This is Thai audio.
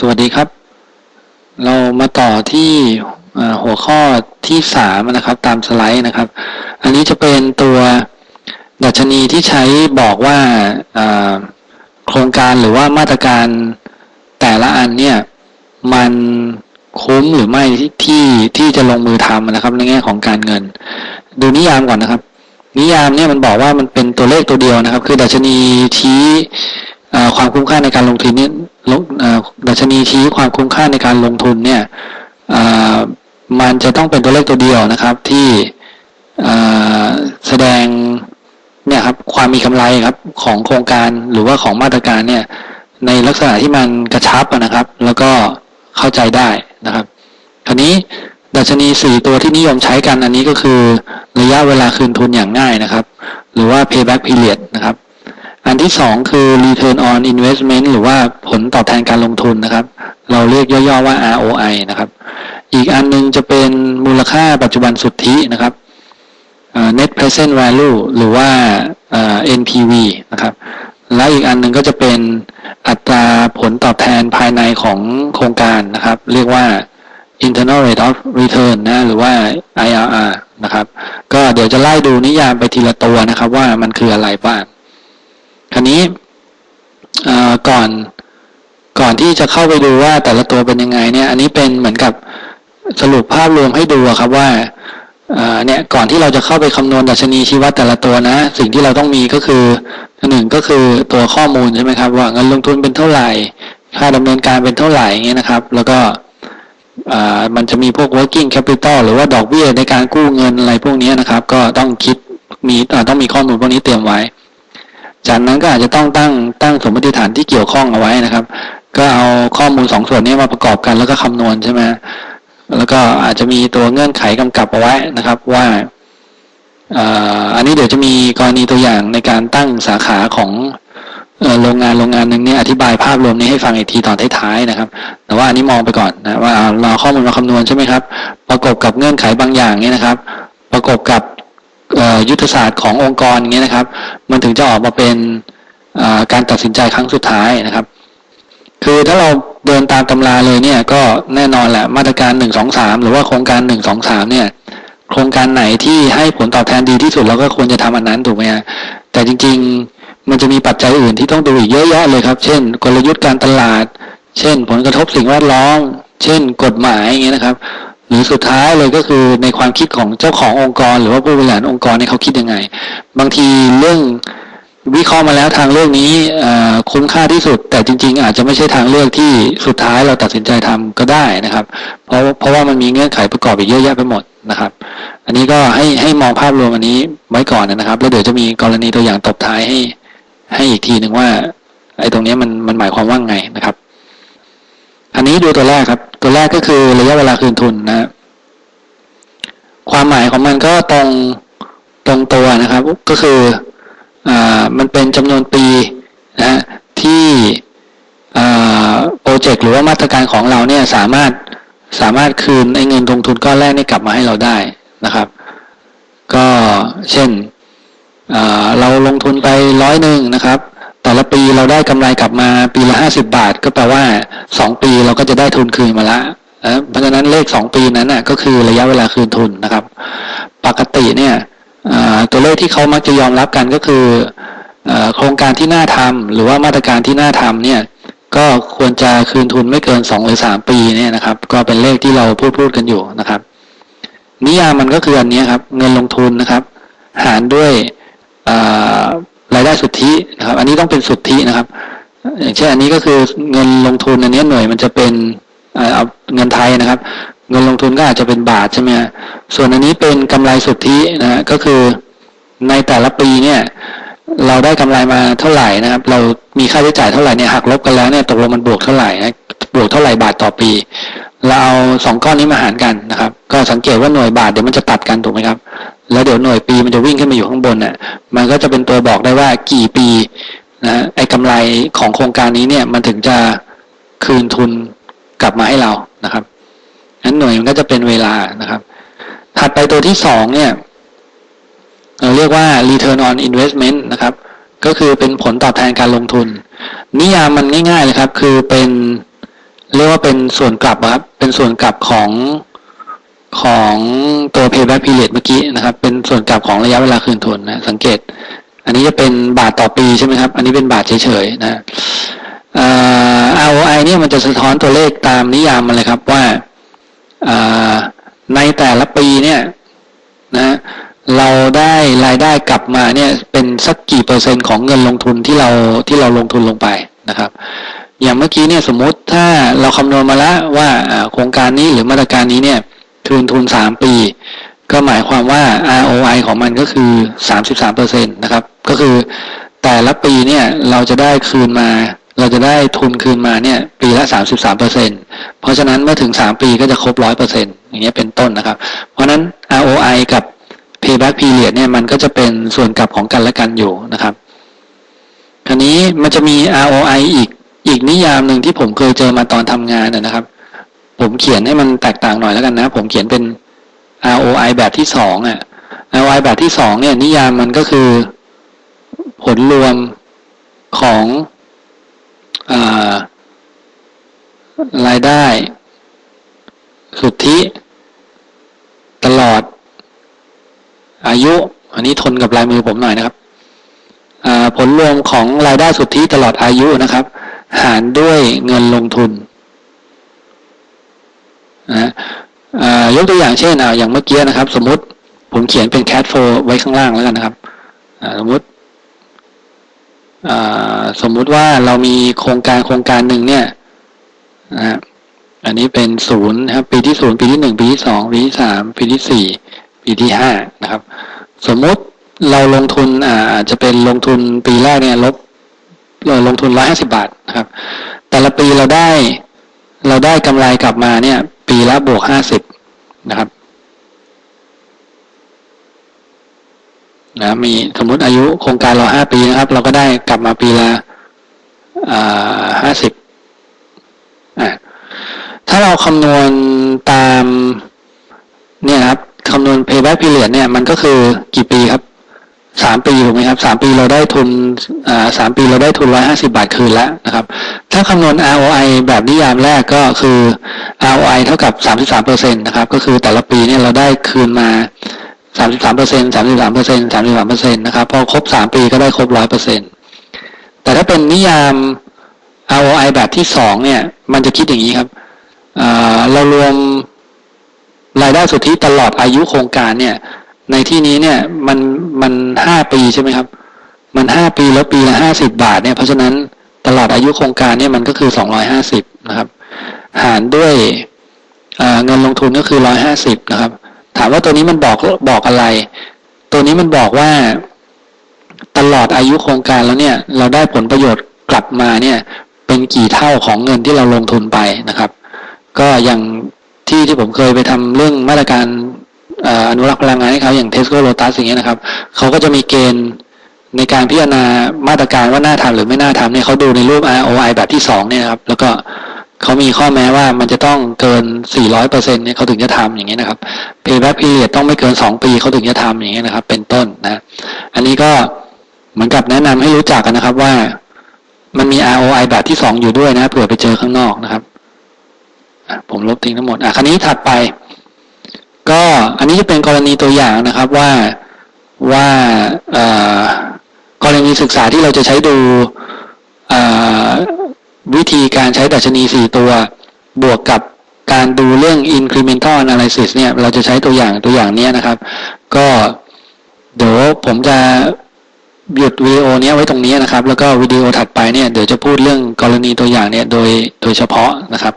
สวัสดีครับ เรามาต่อที่หัวข้อที่สามนะครับ ตามสไลด์นะครับ อันนี้จะเป็นตัวดัชนีที่ใช้บอกว่าโครงการหรือว่ามาตรการแต่ละอันเนี่ย มันคุ้มหรือไม่ที่ที่จะลงมือทำนะครับ ในแง่ของการเงิน ดูนิยามก่อนนะครับ นิยามเนี่ยมันบอกว่ามันเป็นตัวเลขตัวเดียวนะครับ คือดัชนีชี้ ความคุ้มค่าในการลงทุนนี้ดัชนีชี้ความคุ้มค่าในการลงทุนเนี่ยมันจะต้องเป็นตัวเลขตัวเดียวนะครับ ที่แสดงเนี่ยครับความมีกำไรครับของโครงการหรือว่าของมาตรการเนี่ย ในลักษณะที่มันกระชับนะครับ แล้วก็เข้าใจได้นะครับคราวนี้ดัชนีสี่ตัวที่นิยมใช้กันอันนี้ก็คือระยะเวลาคืนทุนอย่างง่ายนะครับ หรือว่า payback period นะครับ อันที่สองคือ return on investment หรือว่าผลตอบแทนการลงทุนนะครับ เราเรียกย่อๆว่า ROI นะครับ อีกอันนึงจะเป็นมูลค่าปัจจุบันสุทธินะครับ net present value หรือว่า NPV นะครับ และอีกอันหนึ่งก็จะเป็นอัตราผลตอบแทนภายในของโครงการนะครับ เรียกว่า internal rate of return นะ หรือว่า IRR นะครับ ก็เดี๋ยวจะไล่ดูนิยามไปทีละตัวนะครับ ว่ามันคืออะไรบ้าง คราวนี้ก่อนก่อนที่จะเข้าไปดูว่าแต่ละตัวเป็นยังไงเนี่ย อันนี้เป็นเหมือนกับสรุปภาพรวมให้ดูครับว่าเนี่ยก่อนที่เราจะเข้าไปคำนวณดัชนีชีวัดแต่ละตัวนะ สิ่งที่เราต้องมีก็คือหนึ่งก็คือตัวข้อมูลใช่ไหมครับ ว่าเงินลงทุนเป็นเท่าไหร่ ค่าดำเนินการเป็นเท่าไหร่เงี้ยนะครับ แล้วก็มันจะมีพวก working capital หรือว่าดอกเบี้ยในการกู้เงินอะไรพวกนี้นะครับ ก็ต้องคิดมีต้องมีข้อมูลพวกนี้เตรียมไว้ จากนั้นก็อาจจะต้องตั้งตั้งสมมติฐานที่เกี่ยวข้องเอาไว้นะครับ ก็เอาข้อมูลสองส่วนนี้มาประกอบกันแล้วก็คำนวณใช่ไหมแล้วก็อาจจะมีตัวเงื่อนไขกำกับเอาไว้นะครับ ว่าอันนี้เดี๋ยวจะมีกรณีตัวอย่างในการตั้งสาขาของโรงงานโรงงานหนึ่งเนี่ยอธิบายภาพรวมนี้ให้ฟังอีกทีตอนท้ายๆนะครับ แต่ว่าอันนี้มองไปก่อนนะว่าเราข้อมูลมาคำนวณใช่ไหมครับ ประกอบกับเงื่อนไขบางอย่างเนี่ยนะครับ ประกอบกับ ยุทธศาสตร์ขององค์กรอย่างเงี้ยนะครับ มันถึงจะออกมาเป็นการตัดสินใจครั้งสุดท้ายนะครับ คือถ้าเราเดินตามตำราเลยเนี่ยก็แน่นอนแหละมาตรการหนึ่งสองสามหรือว่าโครงการหนึ่งสองสามเนี่ย โครงการไหนที่ให้ผลตอบแทนดีที่สุดเราก็ควรจะทำอันนั้นถูกไหมฮะแต่จริง ๆ มันจะมีปัจจัยอื่นที่ต้องดูอีกเยอะแยะเลยครับ เช่น กลยุทธ์การตลาด เช่น ผลกระทบสิ่งแวดล้อม เช่น กฎหมายอย่างเงี้ยนะครับ หรือสุดท้ายเลยก็คือในความคิดของเจ้าขององค์กร หรือว่าผู้บริหารองค์กรเนี่ยเขาคิดยังไง บางทีเรื่องวิเคราะห์มาแล้วทางเรื่องนี้คุ้มค่าที่สุด แต่จริง ๆ อาจจะไม่ใช่ทางเลือกที่สุดท้ายเราตัดสินใจทำก็ได้นะครับ เพราะเพราะว่ามันมีเงื่อนไขประกอบอีกเยอะแยะไปหมดนะครับ อันนี้ก็ให้ให้มองภาพรวมอันนี้ไว้ก่อนนะครับแล้วเดี๋ยวจะมีกรณีตัวอย่างตบท้ายให้ ให้อีกทีหนึ่งว่าไอ้ตรงนี้มันมันหมายความว่าไงนะครับ อันนี้ดูตัวแรกครับ ตัวแรกก็คือระยะเวลาคืนทุนนะความหมายของมันก็ตรงตรงตัวนะครับ ก็คืออมันเป็นจำนวนปีนะที่โปรเจกต์หรือว่ามาตรการของเราเนี่ยสามารถสามารถคืนไอ้เงินลงทุนก้อนแรกนี่กลับมาให้เราได้นะครับ ก็เช่นเราลงทุนไปร้อยหนึ่งนะครับ แต่ละปีเราได้กำไรกลับมาปีละห้าสิบาท ก็แปลว่าสองปีเราก็จะได้ทุนคืนมาละเพราะฉะนั้นเลขสองปีนั้นน่ะก็คือระยะเวลาคืนทุนนะครับ ปกติเนี่ยตัวเลขที่เขามักจะยอมรับกันก็คือโครงการที่น่าทำหรือว่ามาตรการที่น่าทำเนี่ยก็ควรจะคืนทุนไม่เกินสองหรือสามปีเนี่ยนะครับ ก็เป็นเลขที่เราพูดพูดกันอยู่นะครับ นิยามมันก็คืออันนี้ครับ เงินลงทุนนะครับ หารด้วย รายได้สุทธินะครับ อันนี้ต้องเป็นสุทธินะครับ อย่างเช่นอันนี้ก็คือเงินลงทุนอันนี้หน่วยมันจะเป็นเอาเงินไทยนะครับ เงินลงทุนก็อาจจะเป็นบาทใช่ไหมส่วนอันนี้เป็นกำไรสุทธินะฮะก็คือในแต่ละปีเนี่ย เราได้กำไรมาเท่าไหร่นะครับ เรามีค่าใช้จ่ายเท่าไหร่เนี่ยหักลบกันแล้วเนี่ยตกลงมันบวกเท่าไหร่นะบวกเท่าไหร่บาทต่อปี เราเอาสองก้อนนี้มาหารกันนะครับ ก็สังเกตว่าหน่วยบาทเดี๋ยวมันจะตัดกันถูกไหมครับ แล้วเดี๋ยวหน่วยปีมันจะวิ่งขึ้นมาอยู่ข้างบนเนี่ย มันก็จะเป็นตัวบอกได้ว่ากี่ปีนะไอ้กำไรของโครงการนี้เนี่ยมันถึงจะคืนทุนกลับมาให้เรานะครับนั้นหน่วยมันก็จะเป็นเวลานะครับ ถัดไปตัวที่สองเนี่ยเราเรียกว่า return on investment นะครับ ก็คือเป็นผลตอบแทนการลงทุน นิยามมันง่ายๆเลยครับ คือเป็นเรียกว่าเป็นส่วนกลับครับ เป็นส่วนกลับของ ของตัว payback period เมื่อกี้นะครับ เป็นส่วนกลับของระยะเวลาคืนทุนนะสังเกต อันนี้จะเป็นบาทต่อปีใช่ไหมครับ อันนี้เป็นบาทเฉยๆนะเอ่อ ROI เนี่ยมันจะสะท้อนตัวเลขตามนิยามมันเลยครับว่าอ่อในแต่ละปีเนี่ยนะเราได้รายได้กลับมาเนี่ยเป็นสักกี่เปอร์เซ็นต์ของเงินลงทุนที่เราที่เราลงทุนลงไปนะครับ อย่างเมื่อกี้เนี่ยสมมุติถ้าเราคำนวณมาแล้วว่าโครงการนี้หรือมาตรการนี้เนี่ย คืนทุนสามปี ก็หมายความว่า ROI ของมันก็คือสามสิบสามเปอร์เซ็นตนะครับ ก็คือแต่ละปีเนี่ยเราจะได้คืนมา เราจะได้ทุนคืนมาเนี่ยปีละสามสิบสามเปอร์เซ็นเพราะฉะนั้นเมื่อถึงสามปีก็จะครบร้อยเปอร์เซ็นอย่างเงี้ยเป็นต้นนะครับ เพราะฉะนั้น ROI กับ payback period เนี่ยมันก็จะเป็นส่วนกลับของกันและกันอยู่นะครับคราวนี้มันจะมี ROI อีกอีกนิยามหนึ่งที่ผมเคยเจอมาตอนทำงานนะครับ ผมเขียนให้มันแตกต่างหน่อยแล้วกันนะ ผมเขียนเป็น ROI แบบที่สองอะ ROI แบบที่สองเนี่ย นิยามมันก็คือ ผลรวมของอรายได้ สุทธิ ตลอด อายุ อันนี้ทนกับลายมือผมหน่อยนะครับผลรวมของรายได้สุทธิตลอดอายุนะครับ หารด้วยเงินลงทุน นะยกตัวอย่างเช่นอย่างเมื่อกี้นะครับ สมมติผมเขียนเป็น cat f l o w ไว้ข้างล่างแล้วกันนะครับสมมติสมมุติว่าเรามีโครงการโครงการหนึ่งเนี่ยนะอันนี้เป็นศูนย์ครับปีที่ศูนย์ปีที่หนึ่งปีที่สองปีที่สามปีที่สี่ปีที่ห้านะครับ สมมุติเราลงทุนอ่าจะเป็นลงทุนปีแรกเนี่ยลบเราลงทุนร้อยห้าสิบาทนะครับ แต่ละปีเราได้ เราได้กำไรกลับมาเนี่ย ปีละบวกห้าสิบนะครับนะมีสมมติอายุโครงการเราห้าปีนะครับ เราก็ได้กลับมาปีละห้าสิบอ่าถ้าเราคำนวณตามเนี่ยครับคำนวณ payback period เนี่ยมันก็คือกี่ปีครับสามปีถูกไหมครับสามปีเราได้ทุนอ่าสามปีเราได้ทุนร้อยห้าสิบาทคืนแล้วนะครับ ถ้าคำนวณ ROI แบบนิยามแรกก็คือ ROI เท่ากับสามสิบสามเปอร์เซ็นต์นะครับ ก็คือแต่ละปีเนี่ยเราได้คืนมาสามสิบสามเปอร์เซ็นต์สามสิบสามเปอร์เซ็นต์สามสิบสามเปอร์เซ็นต์นะครับพอครบสามปีก็ได้ครบร้อยเปอร์เซ็นต์แต่ถ้าเป็นนิยาม ROI แบบที่สองเนี่ย มันจะคิดอย่างนี้ครับเรารวมรายได้สุทธิตลอดอายุโครงการเนี่ย ในที่นี้เนี่ยมันมันห้าปีใช่ไหมครับ มันห้าปีแล้วปีละห้าสิบบาทเนี่ยเพราะฉะนั้น ตลอดอายุโครงการเนี่ยมันก็คือสองร้อยห้าสิบนะครับ หารด้วยเงินลงทุนก็คือร้อยห้าสิบนะครับ ถามว่าตัวนี้มันบอกบอกอะไร ตัวนี้มันบอกว่าตลอดอายุโครงการแล้วเนี่ย เราได้ผลประโยชน์กลับมาเนี่ย เป็นกี่เท่าของเงินที่เราลงทุนไปนะครับ ก็อย่างที่ที่ผมเคยไปทำเรื่องมาตรการอนุรักษ์พลังงานให้เขาอย่างเทสโก้โลตัสอย่างเงี้ยนะครับเขาก็จะมีเกณฑ์ ในการพิจารณามาตรการว่าน่าทำหรือไม่น่าทำเนี่ยเขาดูในรูป ROI แบบที่สองเนี่ยครับ แล้วก็เขามีข้อแม้ว่ามันจะต้องเกิน 400เปอร์เนี่ยเขาถึงจะทำอย่างเงี้ยนะครับ payback period ต้องไม่เกิน 2 ปีเขาถึงจะทำอย่างเงี้ยนะครับ เป็นต้นนะ อันนี้ก็เหมือนกับแนะนำให้รู้จักกันนะครับว่ามันมี ROI แบบที่ 2 อยู่ด้วยนะเผื่อไปเจอข้างนอกนะครับ ผมลบทิ้งทั้งหมด อะคันนี้ถัดไป ก็อันนี้จะเป็นกรณีตัวอย่างนะครับว่าว่า กรณีศึกษาที่เราจะใช้ดูวิธีการใช้ดัชนี 4 ตัว บวกกับการดูเรื่อง incremental analysis เนี่ย เราจะใช้ตัวอย่างตัวอย่างนี้นะครับ ก็เดี๋ยวผมจะหยุดวิดีโอนี้ไว้ตรงนี้นะครับ แล้วก็วิดีโอถัดไปเนี่ยเดี๋ยวจะพูดเรื่องกรณีตัวอย่างเนี่ยโดยโดยเฉพาะนะครับ